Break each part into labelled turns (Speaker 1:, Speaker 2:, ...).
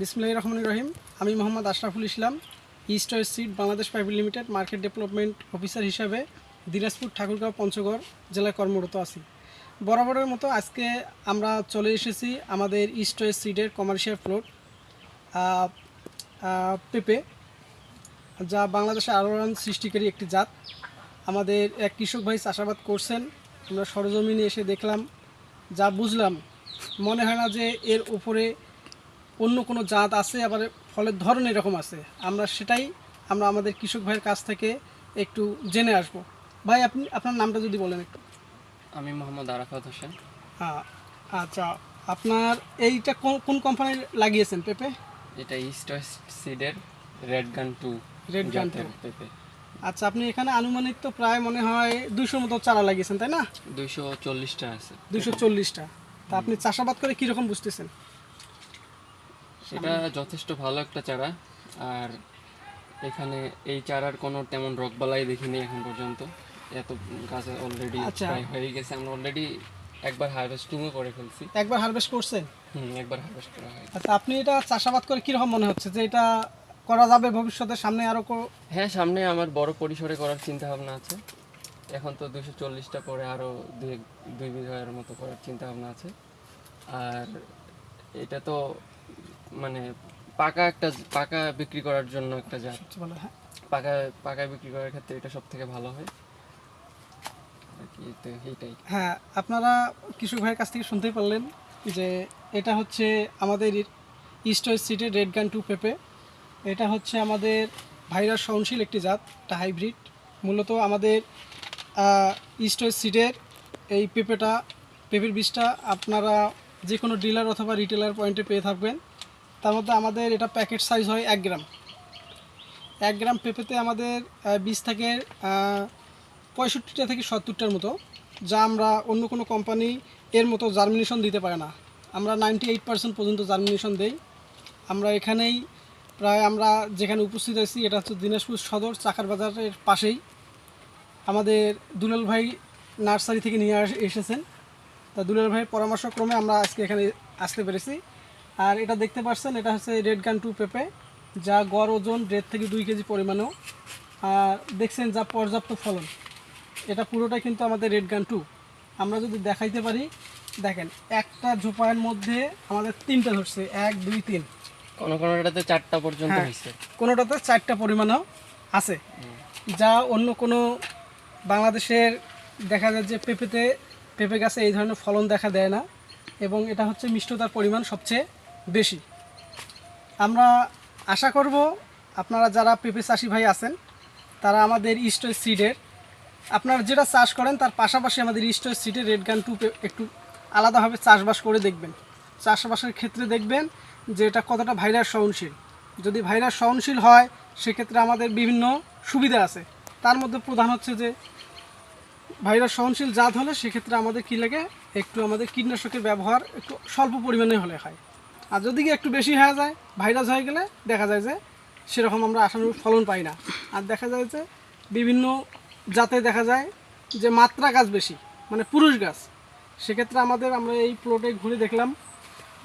Speaker 1: বিসমুল্লাহ রহমান রহিম। আমি Mohammad Ashraful Islam East West Seed Bangladesh private limited market development officer হিসাবে দিনাজপুর, ঠাকুরগাঁও, পঞ্চগড় জেলায় কর্মরত আছি। বরাবরের মতো আজকে আমরা চলে এসেছি আমাদের ইস্ট ওয়েস্ট সিডের কমার্শিয়াল ফ্লোট পেপে, যা বাংলাদেশে আলোড়ন সৃষ্টিকারী একটি জাত। আমাদের এক কৃষক ভাই চাষাবাদ করছেন, আমরা সরজমিনে এসে দেখলাম, যা বুঝলাম, মনে হয় না যে এর উপরে অন্য কোনো জাত আছে আবার ফলের ধরন এরকম আছে। আমরা সেটাই আমরা আমাদের কৃষক ভাইয়ের কাছ থেকে একটু জেনে আসব। ভাই আপনি আপনার নামটা যদি বলেন একটু।
Speaker 2: আমি মোহাম্মদ আরাফাত হোসেন।
Speaker 1: হ্যাঁ আচ্ছা আপনার এইটা কোন কোন কোম্পানির লাগিয়েছেন পেপে?
Speaker 2: এটা East West সিডের red gun two
Speaker 1: red gun
Speaker 2: জাতের পেঁপে।
Speaker 1: আচ্ছা আপনি এখানে আনুমানিক তো প্রায় মনে হয় দুইশোর মতো চারা লাগিয়েছেন তাই না?
Speaker 2: দুইশো চল্লিশটা আছে।
Speaker 1: দুইশো চল্লিশটা। তা আপনি চাষাবাদ করে কীরকম বুঝতেছেন?
Speaker 2: এটা যথেষ্ট ভালো একটা চারা। আর এখানে এই চারার কোনো তেমন রোগবালাই দেখিনি এখন পর্যন্ত। এত গাছে অলরেডি
Speaker 1: আচ্ছা।
Speaker 2: প্রায় হয়ে গেছে। আমরা অলরেডি একবার হারভেস্টিংও করে ফেলছি।
Speaker 1: একবার হারভেস্ট করছেন?
Speaker 2: হুম একবার হারভেস্ট করা হয়।
Speaker 1: আচ্ছা আপনি এটা চাষাবাদ করে কীরকম মনে হচ্ছে? যে এটা করা যাবে ভবিষ্যতে সামনে আরও
Speaker 2: হ্যাঁ সামনে আমার বড় পরিসরে করার চিন্তা ভাবনা আছে। এখন তো দুশো চল্লিশটা পরে আরও দুই দুই বিঘার মতো করার চিন্তা ভাবনা আছে। আর এটা তো মানে পাকা একটা পাকা বিক্রি করার জন্য একটা জাত।
Speaker 1: হ্যাঁ।
Speaker 2: পাকা পাকা বিক্রি করার ক্ষেত্রে এটা সব থেকে ভালো হয়।
Speaker 1: হ্যাঁ আপনারা কৃষক ভাইয়ের কাছ থেকে শুনতেই পারলেন যে এটা হচ্ছে আমাদের ইস্ট ওয়েস্ট সিটের রেড গান টু পেপে এটা হচ্ছে আমাদের ভাইরাস সহনশীল একটি জাত একটা হাইব্রিড মূলত আমাদের ইস্ট ওয়েস্ট সিটের এই পেঁপেটা পেঁপের বীজটা আপনারা যে কোনো ডিলার অথবা রিটেলার পয়েন্টে পেয়ে থাকবেন। তার মধ্যে আমাদের এটা প্যাকেট সাইজ হয় এক গ্রাম এক গ্রাম পেঁপেতে আমাদের বীজ থাকে পঁয়ষট্টিটা থেকে সত্তরটার মতো, যা আমরা অন্য কোনো কোম্পানি এর মতো জার্মিনেশন দিতে পারে না। আমরা নাইনটি এইট পার্সেন্ট পর্যন্ত জার্মিনেশন দেই। আমরা এখানেই প্রায় আমরা যেখানে উপস্থিত আছি, এটা হচ্ছে দিনাজপুর সদর, চাকার বাজারের পাশেই। আমাদের দুলাল ভাই নার্সারি থেকে নিয়ে এসেছেন। তা দুলাল ভাইয়ের পরামর্শক্রমে আমরা আজকে এখানে আসতে পেরেছি। আর এটা দেখতে পাচ্ছেন এটা হচ্ছে রেড গান টু পেঁপে যা গড় ওজন দেড় থেকে দুই কেজি পরিমাণেও। আর দেখছেন যা পর্যাপ্ত ফলন এটা পুরোটা কিন্তু আমাদের রেড গান টু আমরা যদি দেখাইতে পারি দেখেন একটা ঝোপায়ের মধ্যে আমাদের তিনটা ধরছে এক দুই তিন।
Speaker 2: কোনো কোনোটাতে চারটা পর্যন্ত
Speaker 1: হ্যাঁ।
Speaker 2: হয়েছে
Speaker 1: কোনোটাতে চারটা পরিমাণও আছে। যা অন্য কোনো বাংলাদেশের দেখা যায় যে পেঁপেতে পেঁপে গাছে এই ধরনের ফলন দেখা দেয় না। এবং এটা হচ্ছে মিষ্টতার পরিমাণ সবচেয়ে বেশি। আমরা আশা করব আপনারা যারা পেঁপে চাষি ভাই আছেন, তারা আমাদের ইস্ট সিডের, আপনারা যেটা চাষ করেন তার পাশাপাশি আমাদের ইস্ট সিডের রেড গান টু একটু আলাদাভাবে চাষবাস করে দেখবেন। চাষবাসের ক্ষেত্রে দেখবেন যে এটা কতটা ভাইরাস সহনশীল। যদি ভাইরাস সহনশীল হয়, সেক্ষেত্রে আমাদের বিভিন্ন সুবিধা আছে। তার মধ্যে প্রধান হচ্ছে যে, ভাইরাস সহনশীল জাত হলে সেক্ষেত্রে আমাদের কী লাগে? একটু আমাদের কীটনাশকের ব্যবহার একটু স্বল্প পরিমাণে হলে হয়। আর যদি কি একটু বেশি হয়ে যায় ভাইরাস হয়ে গেলে দেখা যায় যে সেরকম আমরা আশানুরূপ ফলন পাই না। আর দেখা যায় যে বিভিন্ন জাতে দেখা যায় যে মাত্রা গাছ বেশি মানে পুরুষ গাছ। সেক্ষেত্রে আমাদের আমরা এই প্লটে ঘুরে দেখলাম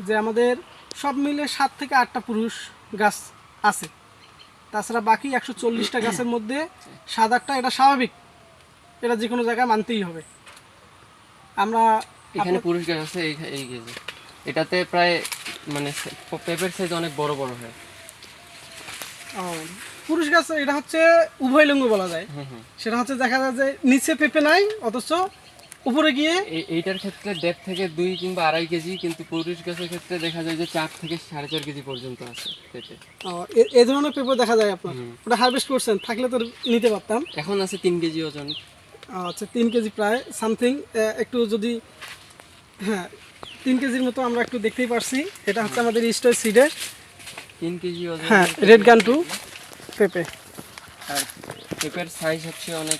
Speaker 1: যে আমাদের সব মিলে সাত থেকে আটটা পুরুষ গাছ আছে। তাছাড়া বাকি একশো চল্লিশটা গাছের মধ্যে সাত আটটা এটা স্বাভাবিক এটা যে কোনো জায়গায় মানতেই হবে। আমরা
Speaker 2: এখানে পুরুষ গাছ আছে এটাতে প্রায় মানে পেঁপের সাইজ অনেক বড় বড় হয়।
Speaker 1: পুরুষ গাছ এটা হচ্ছে উভয় লিঙ্গ বলা যায়। সেটা হচ্ছে দেখা যায় যে নিচে পেঁপে নাই অথচ উপরে গিয়ে
Speaker 2: এইটার ক্ষেত্রে দেড় থেকে দুই কিংবা আড়াই কেজি কিন্তু পুরুষ গাছের ক্ষেত্রে দেখা যায় যে চার থেকে সাড়ে চার কেজি পর্যন্ত আছে পেঁপে।
Speaker 1: এ ধরনের পেঁপে দেখা যায় আপনার? ওটা হারভেস্ট করছেন থাকলে তো নিতে পারতাম।
Speaker 2: এখন আছে তিন কেজি ওজন।
Speaker 1: আচ্ছা তিন কেজি প্রায় সামথিং একটু যদি হ্যাঁ তিন কেজির মতো আমরা একটু দেখতেই পারছি। এটা হচ্ছে আমাদের স্টোর সিডের।
Speaker 2: তিন কেজি
Speaker 1: হ্যাঁ রেড গান টু পেঁপে।
Speaker 2: আর পেঁপের সাইজ হচ্ছে অনেক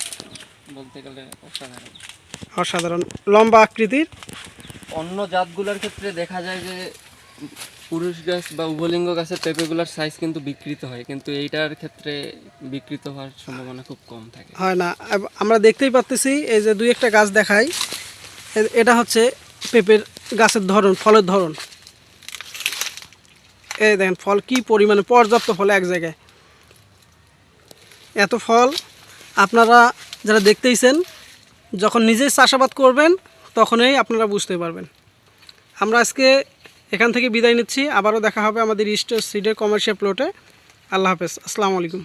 Speaker 2: বলতে গেলে অসাধারণ।
Speaker 1: অসাধারণ। লম্বা আকৃতির।
Speaker 2: অন্য জাতগুলোর ক্ষেত্রে দেখা যায় যে পুরুষ গাছ বা উভলিঙ্গ গাছের পেঁপেগুলোর সাইজ কিন্তু বিকৃত হয় কিন্তু এইটার ক্ষেত্রে বিকৃত হওয়ার সম্ভাবনা খুব কম থাকে।
Speaker 1: হয় না। আমরা দেখতেই পাচ্তেছি এই যে দুই একটা গাছ দেখাই এটা হচ্ছে পেঁপের গাছের ধরন, ফলের ধরন। এই দেখেন, ফল কি পরিমাণে, পর্যাপ্ত ফল এক জায়গায়। এত ফল আপনারা যারা দেখতেইছেন, যখন নিজেই চাষাবাদ করবেন, তখনই আপনারা বুঝতে পারবেন। আমরা আজকে এখান থেকে বিদায় নিচ্ছি। আবারও দেখা হবে আমাদের ইস্ট সিডের কমার্শিয়াল প্লটে আল্লাহ হাফেজ। আসসালামু আলাইকুম।